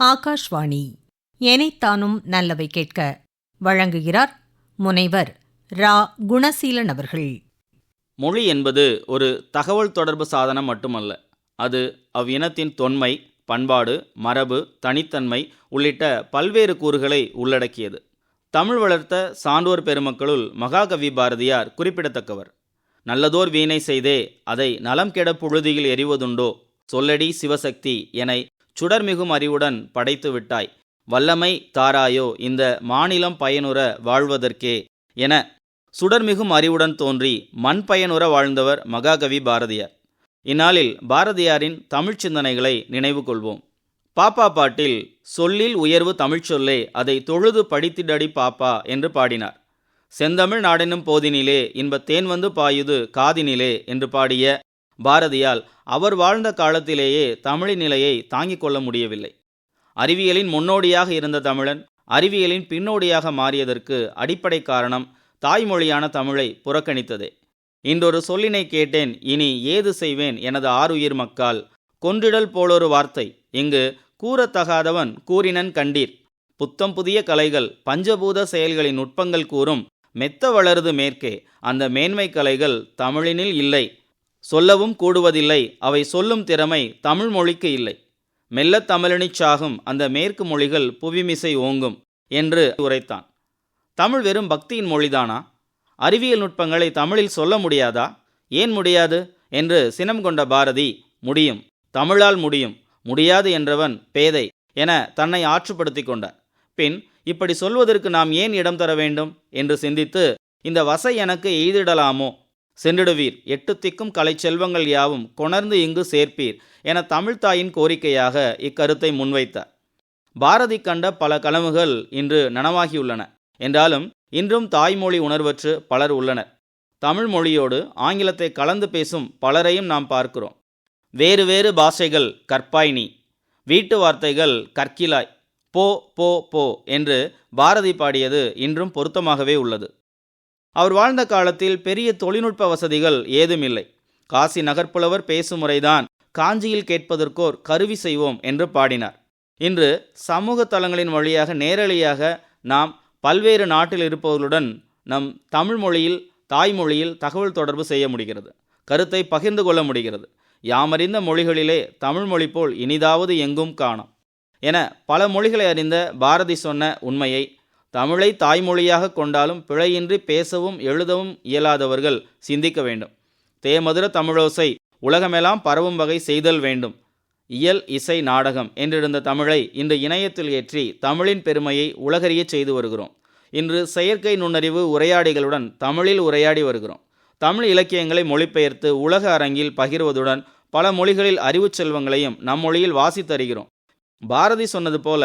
ஆகாஷ்வாணி. எனைத்தானும் நல்லவை கேட்க வழங்குகிறார் முனைவர் ரா. குணசீலன் அவர்கள். மொழி என்பது ஒரு தகவல் தொடர்பு சாதனம் மட்டுமல்ல. அது அவ்வினத்தின் தொன்மை பண்பாடு மரபு தனித்தன்மை உள்ளிட்ட பல்வேறு கூறுகளை உள்ளடக்கியது. தமிழ் வளர்த்த சான்றோர் பெருமக்களுள் மகாகவி பாரதியார் குறிப்பிடத்தக்கவர். நல்லதோர் வீணை செய்தே அதை நலம் கெட புழுதியில் எறிவதுண்டோ? சொல்லடி சிவசக்தி என சுடர்மிகும் அறிவுடன் படைத்து விட்டாய். வல்லமை தாராயோ இந்த மாநிலம் பயனுற வாழ்வதற்கே என சுடர்மிகும் அறிவுடன் தோன்றி மண் பயனுற வாழ்ந்தவர் மகாகவி பாரதியார். இந்நாளில் பாரதியாரின் தமிழ் சிந்தனைகளை நினைவு கொள்வோம். பாப்பா பாட்டில் சொல்லில் உயர்வு தமிழ்ச்சொல்லே அதை தொழுது படித்திடடி பாப்பா என்று பாடினார். செந்தமிழ் நாடெனும் போதினிலே இன்ப தேன் வந்து பாயுது காதினிலே என்று பாடிய பாரதியால் அவர் வாழ்ந்த காலத்திலேயே தமிழின் நிலையை தாங்கிக் கொள்ள முடியவில்லை. அறிவியலின் முன்னோடியாக இருந்த தமிழன் அறிவியலின் பின்னோடியாக மாறியதற்கு அடிப்படை காரணம் தாய்மொழியான தமிழை புறக்கணித்ததே. இன்றொரு சொல்லினை கேட்டேன் இனி ஏது செய்வேன் எனது ஆறுயிர் மக்கால் கொன்றிடல் போலொரு வார்த்தை இங்கு கூறத்தகாதவன் கூறினன் கண்டீர். புத்தம் புதிய கலைகள் பஞ்சபூத செயல்களின் நுட்பங்கள் கூறும் மெத்த வளருது மேற்கே அந்த மேன்மை கலைகள் தமிழினில் இல்லை. சொல்லவும் கூடுவதில்லை. அவை சொல்லும் திறமை தமிழ் மொழிக்கு இல்லை. மெல்ல தமிழனிச்சாகும் அந்த மேற்கு மொழிகள் புவிமிசை ஓங்கும் என்று உரைத்தான். தமிழ் வெறும் பக்தியின் மொழிதானா? அறிவியல் நுட்பங்களை தமிழில் சொல்ல முடியாதா? ஏன் முடியாது? என்று சினம் கொண்ட பாரதி முடியும். தமிழால் முடியும். முடியாது என்றவன் பேதை என தன்னை ஆற்றுப்படுத்தி கொண்டார் பின் இப்படி சொல்வதற்கு நாம் ஏன் இடம் தர வேண்டும்? என்று சிந்தித்து இந்த வசை எனக்கு எய்திடலாமோ? சென்றிடுவீர். எட்டு திக்கும் கலை செல்வங்கள் யாவும் கொணர்ந்து இங்கு சேர்ப்பீர் என தமிழ்தாயின் கோரிக்கையாக இக்கருத்தை முன்வைத்தார். பாரதி கண்ட பல கனவுகள் இன்று நனவாகியுள்ளன. என்றாலும் இன்றும் தாய்மொழி உணர்வற்று பலர் உள்ளனர். தமிழ் மொழியோடு ஆங்கிலத்தை கலந்து பேசும் பலரையும் நாம் பார்க்கிறோம். வேறு வேறு பாஷைகள் கற்பாய் வீட்டு வார்த்தைகள் கற்கிலாய். போ போ போ என்று பாரதி பாடியது இன்றும் பொருத்தமாகவே உள்ளது. அவர் வாழ்ந்த காலத்தில் பெரிய தொழில்நுட்ப வசதிகள் ஏதுமில்லை. காசி நகர்ப்புலவர் பேசும் முறைதான் காஞ்சியில் கேட்பதற்கோர் கருவி செய்வோம் என்று பாடினார். இன்று சமூக தளங்களின் வழியாக நேரடியாக நாம் பல்வேறு நாட்டில் இருப்பவர்களுடன் நம் தமிழ் மொழியில் தாய்மொழியில் தகவல் தொடர்பு செய்ய முடிகிறது. கருத்தை பகிர்ந்து கொள்ள முடிகிறது. யாமறிந்த மொழிகளிலே தமிழ் மொழி போல் இனிதாவது எங்கும் காணோம். என பல மொழிகளை அறிந்த பாரதி சொன்ன உண்மையை தமிழை தாய்மொழியாக கொண்டாலும் பிழையின்றி பேசவும் எழுதவும் இயலாதவர்கள் சிந்திக்க வேண்டும். தேமதுர தமிழோசை உலகமெல்லாம் பரவும் வகை செய்தல் வேண்டும். இயல் இசை நாடகம் என்றிருந்த தமிழை இன்று இணையத்தில் ஏற்றி தமிழின் பெருமையை உலகறியச் செய்து வருகிறோம். இன்று செயற்கை நுண்ணறிவு உரையாடிகளுடன் தமிழில் உரையாடி வருகிறோம். தமிழ் இலக்கியங்களை மொழிபெயர்த்து உலக அரங்கில் பகிர்வதுடன் பல மொழிகளில் அறிவுச் செல்வங்களையும் நம் மொழியில் வாசித்தருகிறோம் பாரதி சொன்னது போல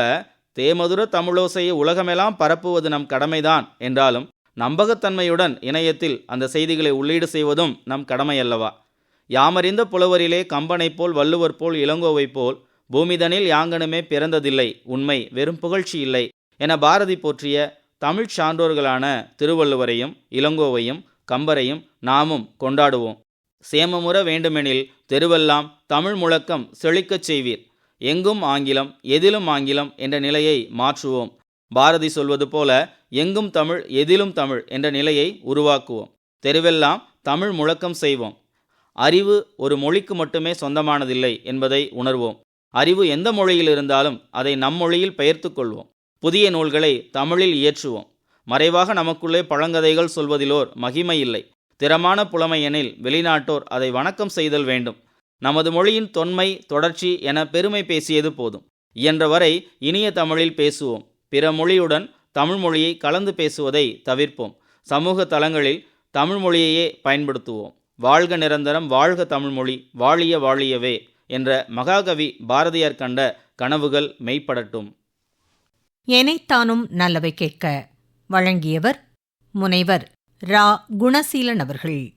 தேமதுர தமிழோசையை உலகமெல்லாம் பரப்புவது நம் கடமைதான் என்றாலும் நம்பகத்தன்மையுடன் இணையத்தில் அந்த செய்திகளை உள்ளீடு செய்வதும் நம் கடமையல்லவா? யாமறிந்த புலவரிலே கம்பனைப் போல் வள்ளுவர் போல் இளங்கோவைப் போல் பூமிதனில் யாங்கனுமே பிறந்ததில்லை உண்மை வெறும் புகழ்ச்சி இல்லை என பாரதி போற்றிய தமிழ்ச் சான்றோர்களான திருவள்ளுவரையும் இளங்கோவையும் கம்பரையும் நாமும் கொண்டாடுவோம். சேமமுற வேண்டுமெனில் தெருவெல்லாம் தமிழ் முழக்கம் செழிக்கச் செய்வீர். எங்கும் ஆங்கிலம் எதிலும் ஆங்கிலம் என்ற நிலையை மாற்றுவோம். பாரதி சொல்வது போல எங்கும் தமிழ் எதிலும் தமிழ் என்ற நிலையை உருவாக்குவோம். தெருவெல்லாம் தமிழ் முழக்கம் செய்வோம். அறிவு ஒரு மொழிக்கு மட்டுமே சொந்தமானதில்லை என்பதை உணர்வோம். அறிவு எந்த மொழியில் இருந்தாலும் அதை நம் மொழியில் பெயர்த்து கொள்வோம். புதிய நூல்களை தமிழில் இயற்றுவோம். மறைவாக நமக்குள்ளே பழங்கதைகள் சொல்வதிலோர் மகிமை இல்லை. திறமான புலமை எனில் வெளிநாட்டோர் அதை வணக்கம் செய்தல் வேண்டும். நமது மொழியின் தொன்மை தொடர்ச்சி என பெருமை பேசியது போதும். இயன்றவரை இனிய தமிழில் பேசுவோம். பிற மொழியுடன் தமிழ் மொழியை கலந்து பேசுவதை தவிர்ப்போம். சமூக தளங்களில் தமிழ் மொழியையே பயன்படுத்துவோம். வாழ்க நிரந்தரம் வாழ்க தமிழ்மொழி வாழிய வாழியவே என்ற மகாகவி பாரதியார் கண்ட கனவுகள் மெய்ப்படட்டும். எனைத்தானும் நல்லவை கேட்க வழங்கியவர் முனைவர் ரா. குணசீலன் அவர்கள்.